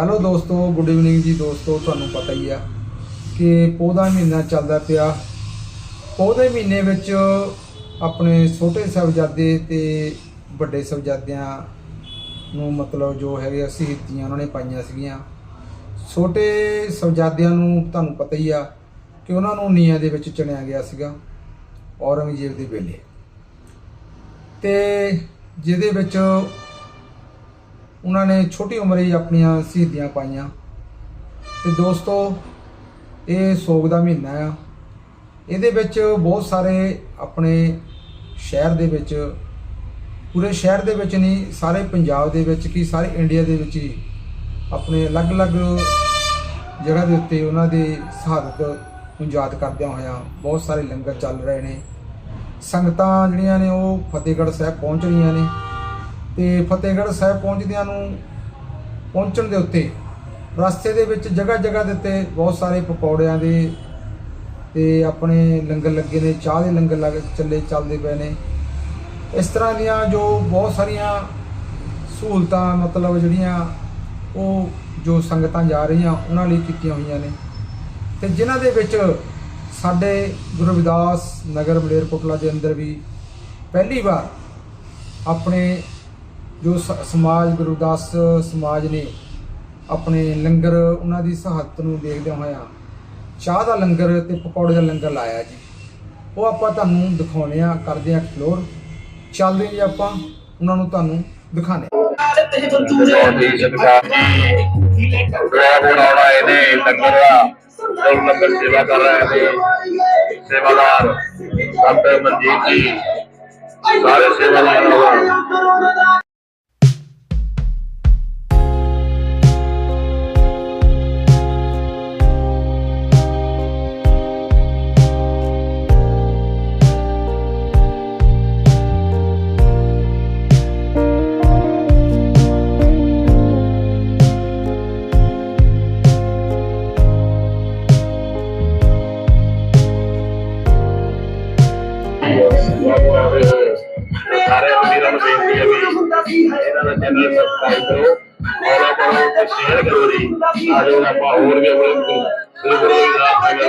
Hello ਦੋਸਤੋ good evening ਜੀ ਦੋਸਤੋ, ਤੁਹਾਨੂੰ ਪਤਾ ਹੀ ਆ ਕਿ ਪੌਦਾ ਮਹੀਨਾ ਚੱਲਦਾ ਪਿਆ। ਪੌਦੇ ਮਹੀਨੇ ਵਿੱਚ ਆਪਣੇ ਛੋਟੇ ਸਾਹਿਬਜ਼ਾਦੇ ਤੇ ਵੱਡੇ ਸਾਹਿਬਜ਼ਾਦਿਆਂ ਨੂੰ ਮਤਲਬ ਜੋ ਹੈਗੇ ਆ, ਸ਼ਹੀਦੀਆਂ ਉਹਨਾਂ ਨੇ ਪਾਈਆਂ ਸੀਗੀਆਂ। ਛੋਟੇ ਸਾਹਿਬਜ਼ਾਦਿਆਂ ਨੂੰ ਤੁਹਾਨੂੰ ਪਤਾ ਹੀ ਆ ਕਿ ਉਹਨਾਂ ਨੂੰ ਨੀਆਂ ਦੇ ਵਿੱਚ ਚਣਿਆ ਗਿਆ ਸੀਗਾ, ਔਰੰਗਜ਼ੇਬ ਦੇ ਵੇਲੇ। ਤੇ ਜਿਹਦੇ ਵਿੱਚ ਉਹਨਾਂ ਨੇ ਛੋਟੀ ਉਮਰੇ ਹੀ ਆਪਣੀਆਂ ਸ਼ਹੀਦੀਆਂ ਪਾਈਆਂ। ਤੇ ਦੋਸਤੋ, ਇਹ ਸੋਗ ਦਾ ਮਹੀਨਾ ਆ। ਇਹਦੇ ਵਿੱਚ ਬਹੁਤ ਸਾਰੇ ਆਪਣੇ ਸ਼ਹਿਰ ਦੇ ਵਿੱਚ, ਪੂਰੇ ਸ਼ਹਿਰ ਦੇ ਵਿੱਚ ਨਹੀਂ, ਸਾਰੇ ਪੰਜਾਬ ਦੇ ਵਿੱਚ ਕੀ ਸਾਰੇ ਇੰਡੀਆ ਦੇ ਵਿੱਚ ਹੀ ਆਪਣੇ ਅਲੱਗ-ਅਲੱਗ ਜਗ੍ਹਾ ਦੇ ਉੱਤੇ ਉਹਨਾਂ ਦੇ ਸ਼ਹਾਦਤ ਨੂੰ ਯਾਦ ਕਰਦਿਆਂ ਹੋਇਆਂ ਬਹੁਤ ਸਾਰੇ ਲੰਗਰ ਚੱਲ ਰਹੇ ਨੇ। ਸੰਗਤਾਂ ਜਿਹੜੀਆਂ ਨੇ ਉਹ ਫਤਿਹਗੜ੍ਹ ਸਾਹਿਬ ਪਹੁੰਚ ਰਹੀਆਂ ਨੇ। ਤੇ ਫਤਿਹਗੜ੍ਹ ਸਾਹਿਬ ਪਹੁੰਚਦਿਆਂ ਨੂੰ ਪਹੁੰਚਣ ਦੇ ਉੱਤੇ ਰਸਤੇ ਦੇ ਵਿੱਚ ਜਗ੍ਹਾ ਜਗ੍ਹਾ ਦੇ ਉੱਤੇ ਬਹੁਤ ਸਾਰੇ ਪਕੌੜਿਆਂ ਦੇ ਤੇ ਆਪਣੇ ਲੰਗਰ ਲੱਗੇ ਨੇ, ਚਾਹ ਦੇ ਲੰਗਰ ਲੱਗ ਚੱਲੇ, ਚੱਲਦੇ ਪਏ ਨੇ। ਇਸ ਤਰ੍ਹਾਂ ਦੀਆਂ ਜੋ ਬਹੁਤ ਸਾਰੀਆਂ ਸਹੂਲਤਾਂ, ਮਤਲਬ ਜਿਹੜੀਆਂ ਉਹ ਜੋ ਸੰਗਤਾਂ ਜਾ ਰਹੀਆਂ, ਉਹਨਾਂ ਲਈ ਕੀਤੀਆਂ ਹੋਈਆਂ ਨੇ। ਤੇ ਜਿਨ੍ਹਾਂ ਦੇ ਵਿੱਚ ਸਾਡੇ ਗੁਰੂ ਰਵਿਦਾਸ ਨਗਰ ਮਲੇਰਕੋਟਲਾ ਦੇ ਅੰਦਰ ਵੀ ਪਹਿਲੀ ਵਾਰ ਆਪਣੇ ਜੋ ਸਮਾਜ ਗੁਰੂਦਾਸ ਸਮਾਜ ਨੇ ਆਪਣੇ ਲੰਗਰ ਉਹਨਾਂ ਦੀ ਸਹਾਇਤ ਨੂੰ ਦੇਖਦਿਆਂ ਹੋਇਆਂ ਚਾਹ ਦਾ ਲੰਗਰ ਤੇ ਪਕੌੜੇ ਦਾ ਲੰਗਰ ਲਾਇਆ ਜੀ। ਉਹ ਆਪਾਂ ਤੁਹਾਨੂੰ ਦਿਖਾਉਣੇ ਆ ਕਰਦੇ ਆ ਐਕਸਪਲੋਰ ਚੱਲਦੇ ਜੀ ਆਪਾਂ, ਉਹਨਾਂ ਨੂੰ ਤੁਹਾਨੂੰ ਦਿਖਾਣੇ ਲੰਗਰ ਸੇਵਾ ਕਰ ਰਹੇ ਨੇ ਸੇਵਾਦਾਰ ਸੰਤ ਮਨਜੀਤ ਜੀ। ਸਾਰੇ ਸੇਵਾਦਾਰ ਚੈਨਲ ਸਬਸਕ੍ਰਾਈਬ ਕਰੋ। ਫੋਲੋ ਕਰੋ ਤੇ ਸ਼ੇਅਰ ਕਰੋ ਜੀ। ਆਜੋ ਆਪਾਂ ਹੋਰ ਵੀ ਆਪਣੇ ਗੁਰੂ ਗੁਰੂ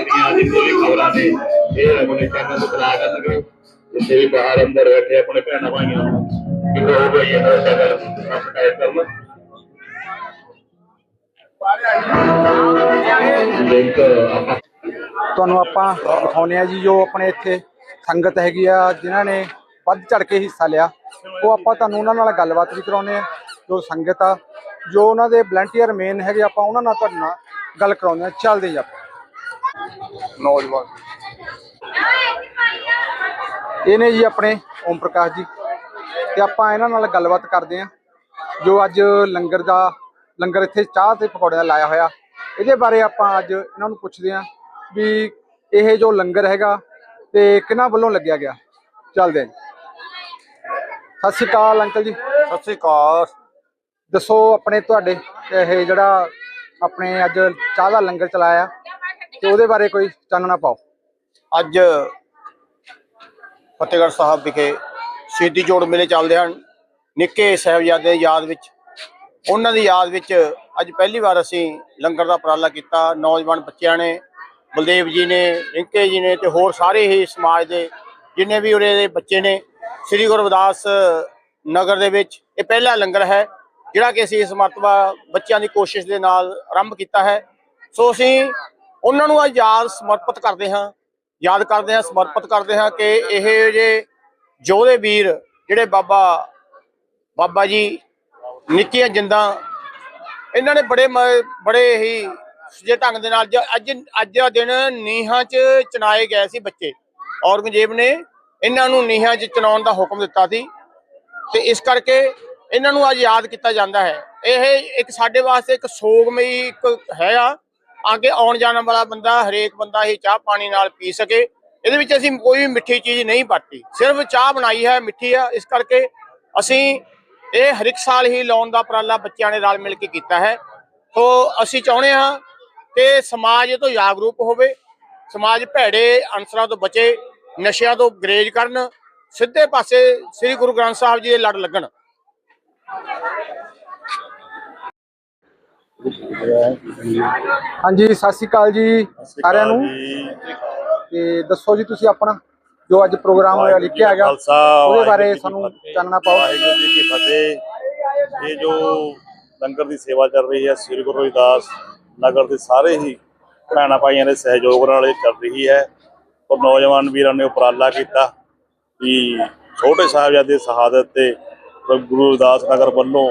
ਦੀਆਂ ਜਿੰਨੇ ਵੀ ਖਬਰਾਂ ਨੇ ਇਹ ਆਪਣੇ ਚੈਨਲ ਨੂੰ ਬਣਾ ਕਰ ਸਕੋ ਜਿੱਥੇ ਵੀ ਬਾਹਰ ਅੰਦਰ ਬੈਠੇ ਆਪਣੇ ਭੈਣਾਂ ਭਾਈਆਂ ਨੂੰ ਕਿ ਉਹ ਵੀ ਇਹਨਾਂ ਚੈਨਲ ਸਬਸਕ੍ਰਾਈਬ ਕਰਨ ਤੁਹਾਨੂੰ ਆਪਾਂ ਦਿਖਾਉਣੇ ਆ ਜੀ ਜੋ ਆਪਣੇ ਇੱਥੇ ਸੰਗਤ ਹੈਗੀ ਆ, ਜਿਨ੍ਹਾਂ ਨੇ ਵੱਧ ਚੜ ਕੇ ਹਿੱਸਾ ਲਿਆ। ਉਹ ਆਪਾਂ ਤੁਹਾਨੂੰ ਉਹਨਾਂ ਨਾਲ ਗੱਲਬਾਤ ਵੀ ਕਰਾਉਣੇ ਆ ਜੋ ਸੰਗਤ ਆ ਜੋ ਉਹਨਾਂ ਦੇ ਵਲੰਟੀਅਰ ਮੇਨ ਹੈਗੇ ਆਪਾਂ ਉਹਨਾਂ ਨਾਲ ਤੁਹਾਡੇ ਨਾਲ ਗੱਲ ਕਰਾਉਂਦੇ ਆ ਚੱਲਦੇ ਜੀ ਆਪਾਂ। ਨੌਜਵਾਨ। ਇਹ ਨੇ ਜੀ ਆਪਣੇ ਓਮ ਪ੍ਰਕਾਸ਼ ਜੀ। ਤੇ ਆਪਾਂ ਇਹਨਾਂ ਨਾਲ ਗੱਲਬਾਤ ਕਰਦੇ ਆ ਜੋ ਅੱਜ ਲੰਗਰ ਦਾ ਲੰਗਰ ਇੱਥੇ ਚਾਹ ਤੇ ਪਕੌੜੇ ਦਾ ਲਾਇਆ ਹੋਇਆ। ਇਹਦੇ ਬਾਰੇ ਆਪਾਂ ਅੱਜ ਇਹਨਾਂ ਨੂੰ ਪੁੱਛਦੇ ਆ ਵੀ ਇਹ ਜੋ ਲੰਗਰ ਹੈਗਾ ਤੇ ਕਿਹਨਾਂ ਵੱਲੋਂ ਲੱਗਿਆ ਗਿਆ। ਚੱਲਦੇ ਆ। ਸਤਿ ਸ਼੍ਰੀ ਅਕਾਲ ਅੰਕਲ ਜੀ। ਸਤਿ ਸ੍ਰੀ ਅਕਾਲ। ਦੱਸੋ ਆਪਣੇ ਤੁਹਾਡੇ ਇਹ ਜਿਹੜਾ ਆਪਣੇ ਅੱਜ ਚਾਹ ਦਾ ਲੰਗਰ ਚਲਾਇਆ ਤੇ ਉਹਦੇ ਬਾਰੇ ਕੋਈ ਚਾਨਣਾ ਪਾਓ। ਅੱਜ ਫਤਿਹਗੜ੍ਹ ਸਾਹਿਬ ਵਿਖੇ ਸ਼ਹੀਦੀ ਜੋੜ ਮੇਲੇ ਚੱਲਦੇ ਹਨ। ਨਿੱਕੇ ਸਾਹਿਬਜ਼ਾਦੇ ਦੀ ਯਾਦ ਵਿੱਚ ਉਹਨਾਂ ਦੀ ਯਾਦ ਵਿੱਚ ਅੱਜ ਪਹਿਲੀ ਵਾਰ ਅਸੀਂ ਲੰਗਰ ਦਾ ਉਪਰਾਲਾ ਕੀਤਾ। ਨੌਜਵਾਨ ਬੱਚਿਆਂ ਨੇ ਬਲਦੇਵ ਜੀ ਨੇ ਰਿੰਕੇ ਜੀ ਨੇ ਤੇ ਹੋਰ ਸਾਰੇ ਹੀ ਸਮਾਜ ਦੇ ਜਿੰਨੇ ਵੀ ਉਰੇ ਦੇ ਬੱਚੇ ਨੇ ਸ੍ਰੀ ਗੁਰੂ ਰਵਿਦਾਸ ਨਗਰ ਦੇ ਵਿੱਚ ਇਹ ਪਹਿਲਾ ਲੰਗਰ ਹੈ, ਜਿਹੜਾ ਕਿ ਅਸੀਂ ਇਸ ਮਰਤਬਾ ਬੱਚਿਆਂ ਦੀ ਕੋਸ਼ਿਸ਼ ਦੇ ਨਾਲ ਆਰੰਭ ਕੀਤਾ ਹੈ। ਸੋ ਅਸੀਂ ਉਹਨਾਂ ਨੂੰ ਅੱਜ ਯਾਦ ਸਮਰਪਿਤ ਕਰਦੇ ਹਾਂ, ਯਾਦ ਕਰਦੇ ਹਾਂ, ਸਮਰਪਿਤ ਕਰਦੇ ਹਾਂ ਕਿ ਇਹ ਜੇ ਯੋਧੇ ਵੀਰ, ਜਿਹੜੇ ਬਾਬਾ ਬਾਬਾ ਜੀ, ਨਿੱਕੀਆਂ ਜਿੰਦਾਂ, ਇਹਨਾਂ ਨੇ ਬੜੇ ਮ- ਬੜੇ ਹੀ ਸੁਜੇ ਢੰਗ ਦੇ ਨਾਲ ਅੱਜ ਅੱਜ ਦਾ ਦਿਨ ਨੀਹਾਂ 'ਚ ਚਨਾਏ ਗਏ ਸੀ ਬੱਚੇ। ਔਰੰਗਜ਼ੇਬ ਨੇ ਇਹਨਾਂ ਨੂੰ ਨੀਹਾਂ 'ਚ ਚਲਾਉਣ ਦਾ ਹੁਕਮ ਦਿੱਤਾ ਸੀ ਤੇ ਇਸ ਕਰਕੇ ਇਹਨਾਂ ਨੂੰ ਅੱਜ ਯਾਦ ਕੀਤਾ ਜਾਂਦਾ ਹੈ। ਇਹ ਇੱਕ ਸਾਡੇ ਵਾਸਤੇ ਇੱਕ ਸੋਗਮਈ ਇੱਕ ਹੈ ਆ। ਅੱਗੇ ਆਉਣ ਜਾਣ ਵਾਲਾ ਬੰਦਾ, ਹਰੇਕ ਬੰਦਾ ਹੀ ਚਾਹ ਪਾਣੀ ਨਾਲ ਪੀ ਸਕੇ। ਇਹਦੇ ਵਿੱਚ ਅਸੀਂ ਕੋਈ ਵੀ ਮਿੱਠੀ ਚੀਜ਼ ਨਹੀਂ ਪਾਤੀ ਸਿਰਫ ਚਾਹ ਬਣਾਈ ਹੈ, ਮਿੱਠੀ ਆ। ਇਸ ਕਰਕੇ ਅਸੀਂ ਇਹ ਹਰ ਇੱਕ ਸਾਲ ਹੀ ਲਾਉਣ ਦਾ ਉਪਰਾਲਾ ਬੱਚਿਆਂ ਨੇ ਰਲ ਮਿਲ ਕੇ ਕੀਤਾ ਹੈ। ਸੋ ਅਸੀਂ ਚਾਹੁੰਦੇ ਹਾਂ ਕਿ ਸਮਾਜ ਇਹ ਤੋਂ ਜਾਗਰੂਕ ਹੋਵੇ, ਸਮਾਜ ਭੈੜੇ ਅਨਸਰਾਂ ਤੋਂ ਬਚੇ। ਨਸ਼ਿਆਂ ਤੋਂ ਗਰੇਜ ਕਰਨ ਸਿੱਧੇ ਪਾਸੇ ਸ੍ਰੀ ਗੁਰੂ ਗ੍ਰੰਥ ਸਾਹਿਬ ਜੀ ਦੇ ਲੜ ਲੱਗਣ। ਹਾਂਜੀ ਸਤਿ ਸ਼੍ਰੀ ਅਕਾਲ ਜੀ ਸਾਰਿਆਂ ਨੂੰ। ਤੇ ਦੱਸੋ ਜੀ ਤੁਸੀਂ ਆਪਣਾ ਜੋ ਅੱਜ ਪ੍ਰੋਗਰਾਮ ਹੋਇਆ ਲਿਖਿਆ ਗਿਆ ਉਹਦੇ ਬਾਰੇ ਸਾਨੂੰ। ਚਾਨਣਾ ਪਾਓ। ਵਾਹਿਗੁਰੂ ਜੀ ਕੀ ਫਤਿਹ। ਇਹ ਜੋ ਲੰਗਰ ਦੀ ਸੇਵਾ ਚੱਲ ਰਹੀ ਹੈ ਸ੍ਰੀ ਗੁਰੂ ਰਵਿਦਾਸ ਨਗਰ ਦੇ ਸਾਰੇ ਹੀ ਭੈਣਾਂ ਭਾਈਆਂ ਦੇ ਸਹਿਯੋਗ ਨਾਲ ਇਹ ਚੱਲ ਰਹੀ ਹੈ। ਔਰ ਨੌਜਵਾਨ ਵੀਰਾਂ ਨੇ ਉਪਰਾਲਾ ਕੀਤਾ ਕਿ ਛੋਟੇ ਸਾਹਿਬਜ਼ਾਦੇ ਦੀ ਸ਼ਹਾਦਤ ਤੇ ਗੁਰੂ ਰਵਿਦਾਸ ਨਗਰ ਵੱਲੋਂ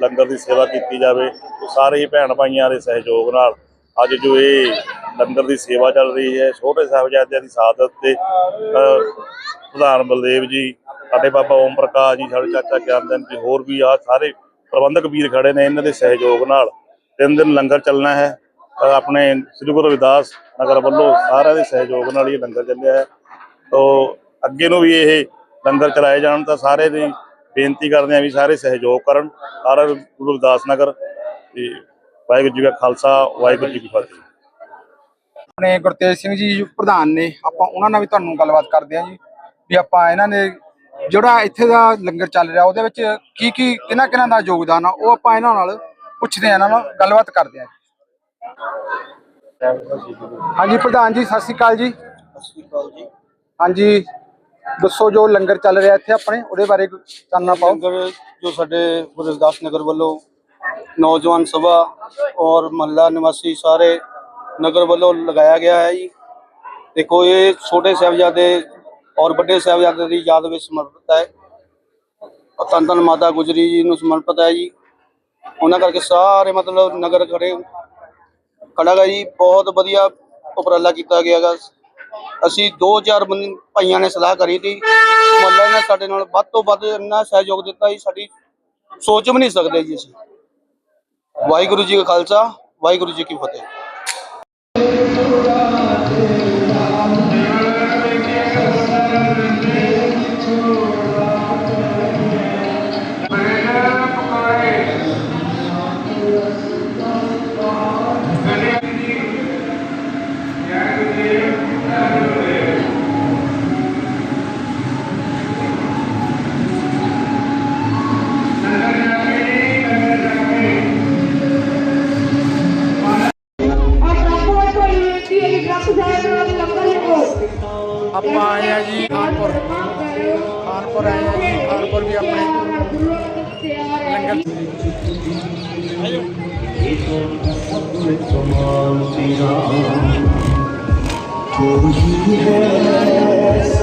ਲੰਗਰ ਦੀ ਸੇਵਾ ਕੀਤੀ ਜਾਵੇ। ਸਾਰੇ ਹੀ ਭੈਣ ਭਾਈਆਂ ਦੇ ਸਹਿਯੋਗ ਨਾਲ ਅੱਜ ਜੋ ਇਹ ਲੰਗਰ ਦੀ ਸੇਵਾ ਚੱਲ ਰਹੀ ਹੈ, ਛੋਟੇ ਸਾਹਿਬਜ਼ਾਦਿਆਂ ਦੀ ਸ਼ਹਾਦਤ ਤੇ ਪ੍ਰਧਾਨ ਬਲਦੇਵ ਜੀ, ਸਾਡੇ ਬਾਬਾ ਓਮ ਪ੍ਰਕਾਸ਼ ਜੀ, ਸਾਡੇ ਚਾਚਾ ਗਿਆਨਦਨ ਜੀ, ਹੋਰ ਵੀ ਆ ਸਾਰੇ ਪ੍ਰਬੰਧਕ ਵੀਰ ਖੜੇ ਨੇ, ਇਹਨਾਂ ਦੇ ਸਹਿਯੋਗ ਨਾਲ ਤਿੰਨ ਦਿਨ ਲੰਗਰ ਚੱਲਣਾ ਹੈ। ਆਪਣੇ ਸ੍ਰੀ ਗੁਰੂ ਰਵਿਦਾਸ ਨਗਰ ਵੱਲੋਂ ਸਾਰਿਆਂ ਦੇ ਸਹਿਯੋਗ ਨਾਲ ਇਹ ਲੰਗਰ ਚੱਲਿਆ ਹੈ। ਤੋ ਅੱਗੇ ਨੂੰ ਵੀ ਇਹ ਲੰਗਰ ਚਲਾਏ ਜਾਣ ਤਾਂ ਸਾਰੇ ਦੀ ਬੇਨਤੀ ਕਰਦੇ ਆ ਵੀ ਸਾਰੇ ਸਹਿਯੋਗ ਕਰਨ। ਸਾਰਾ ਗੁਰੂ ਰਵਿਦਾਸ ਨਗਰ ਤੇ ਵਾਹਿਗੁਰੂ ਜੀ ਕਾ ਖਾਲਸਾ, ਵਾਹਿਗੁਰੂ ਜੀ ਕੀ ਫਤਿਹ। ਆਪਣੇ ਗੁਰਤੇਜ ਸਿੰਘ ਜੀ ਪ੍ਰਧਾਨ ਨੇ, ਆਪਾਂ ਉਹਨਾਂ ਨਾਲ ਵੀ ਤੁਹਾਨੂੰ ਗੱਲਬਾਤ ਕਰਦੇ ਹਾਂ ਜੀ, ਵੀ ਆਪਾਂ ਇਹਨਾਂ ਨੇ ਜਿਹੜਾ ਇੱਥੇ ਦਾ ਲੰਗਰ ਚੱਲ ਰਿਹਾ, ਉਹਦੇ ਵਿੱਚ ਕੀ ਕੀ ਕਿਹਨਾਂ ਕਿਹਨਾਂ ਦਾ ਯੋਗਦਾਨ ਆ, ਉਹ ਆਪਾਂ ਇਹਨਾਂ ਨਾਲ ਪੁੱਛਦੇ ਹਾਂ, ਇਹਨਾਂ ਨਾਲ ਗੱਲਬਾਤ ਕਰਦੇ ਹਾਂ ਹਾਂਜੀ ਪ੍ਰਧਾਨ ਜੀ ਸਤਿ ਸ਼੍ਰੀ ਅਕਾਲ ਜੀ। ਸਤਿ ਸ਼੍ਰੀ ਅਕਾਲ ਜੀ। ਹਾਂਜੀ ਦੱਸੋ ਜੋ ਲੰਗਰ ਚੱਲ ਰਿਹਾ ਇੱਥੇ ਆਪਣੇ ਉਹਦੇ ਬਾਰੇ ਚਾਨਣਾ ਪਾਓ। ਲੰਗਰ ਜੋ ਸਾਡੇ ਗੁਰੂ ਰਵਿਦਾਸ ਨਗਰ ਵੱਲੋਂ ਨੌਜਵਾਨ ਸਭਾ ਔਰ ਮਹੱਲਾ ਨਿਵਾਸੀ ਸਾਰੇ ਨਗਰ ਵੱਲੋਂ ਲਗਾਇਆ ਗਿਆ ਹੈ ਜੀ। ਦੇਖੋ ਇਹ ਛੋਟੇ ਸਾਹਿਬਜ਼ਾਦੇ ਔਰ ਵੱਡੇ ਸਾਹਿਬਜ਼ਾਦੇ ਦੀ ਯਾਦ ਵਿੱਚ ਸਮਰਪਿਤ ਹੈ। ਧੰਨ ਧੰਨ ਮਾਤਾ ਗੁਜਰੀ ਜੀ ਨੂੰ ਸਮਰਪਿਤ ਹੈ ਜੀ। ਉਹਨਾਂ ਕਰਕੇ ਸਾਰੇ ਮਤਲਬ ਨਗਰ ਖੜੇ ਖੜਾ ਗਾ ਜੀ, ਬਹੁਤ ਵਧੀਆ ਉਪਰਾਲਾ ਕੀਤਾ ਗਿਆ ਗਾ। ਅਸੀਂ 2000 ਬੰਦੇ ਭਾਈਆਂ ਨੇ ਸਲਾਹ ਕਰੀ ਤੀ। ਮੁਹੱਲਾ ਨੇ ਸਾਡੇ ਨਾਲ ਵੱਧ ਤੋਂ ਵੱਧ ਇੰਨਾ ਸਹਿਯੋਗ ਦਿੱਤਾ ਜੀ, ਸਾਡੀ ਸੋਚ ਵੀ ਨਹੀਂ ਸਕਦੇ ਜੀ ਅਸੀਂ। ਵਾਹਿਗੁਰੂ ਜੀ ਕਾ ਖਾਲਸਾ, ਵਾਹਿਗੁਰੂ ਜੀ ਕੀ ਫਤਿਹ।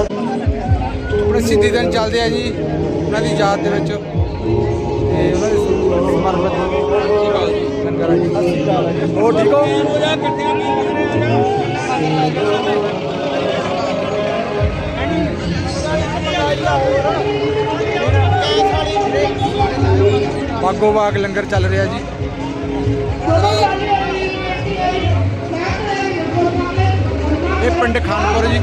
ਆਪਣੇ ਸਿੱਧੀ ਦਿਨ ਚੱਲਦੇ ਆ ਜੀ ਉਹਨਾਂ ਦੀ ਯਾਦ ਦੇ ਵਿੱਚ। ਤੇ ਉਹਨਾਂ ਦੇ ਸਮਰਪਿਤ ਲੰਗਰ ਜੀ ਹੋਰ ਠੀਕ ਹੋ? ਬਾਗੋ ਬਾਗ ਲੰਗਰ ਚੱਲ ਰਿਹਾ ਜੀ। ਇਹ ਪਿੰਡ ਖਾਨਪੁਰ ਜੀ।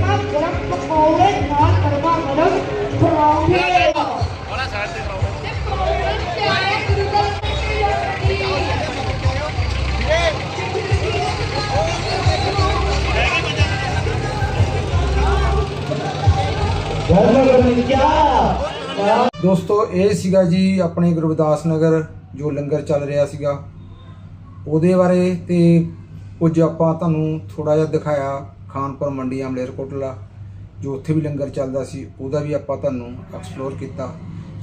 ਦੋਸਤੋ, ਇਹ ਸੀਗਾ ਜੀ ਆਪਣੇ ਗੁਰਵਿਦਾਸ ਨਗਰ, ਜੋ ਲੰਗਰ ਚੱਲ ਰਿਹਾ ਸੀਗਾ। ਉਹਦੇ ਬਾਰੇ ਤੇ ਕੁਝ ਆਪਾਂ ਤੁਹਾਨੂੰ ਥੋੜਾ ਜਿਹਾ ਦਿਖਾਇਆ, ਖਾਨਪੁਰ ਮੰਡੀ ਅਮਲੇਰਕੋਟਲਾ ਜੋ ਉੱਥੇ ਵੀ ਲੰਗਰ ਚੱਲਦਾ ਸੀ, ਉਹਦਾ ਵੀ ਆਪਾਂ ਤੁਹਾਨੂੰ ਐਕਸਪਲੋਰ ਕੀਤਾ।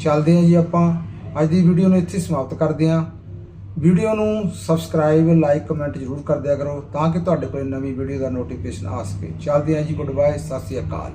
ਚੱਲਦੇ ਹਾਂ ਜੀ ਆਪਾਂ। ਅੱਜ ਦੀ ਵੀਡੀਓ ਨੂੰ ਇੱਥੇ ਸਮਾਪਤ ਕਰਦੇ ਹਾਂ। ਵੀਡੀਓ ਨੂੰ ਸਬਸਕ੍ਰਾਈਬ ਲਾਈਕ ਕਮੈਂਟ ਜ਼ਰੂਰ ਕਰ ਦਿਆ ਕਰੋ, ਤਾਂ ਕਿ ਤੁਹਾਡੇ ਕੋਲ ਨਵੀਂ ਵੀਡੀਓ ਦਾ ਨੋਟੀਫਿਕੇਸ਼ਨ ਆ ਸਕੇ। ਚੱਲਦੇ ਹਾਂ ਜੀ ਗੁੱਡ ਬਾਏ ਸਤਿ ਸ਼੍ਰੀ ਅਕਾਲ।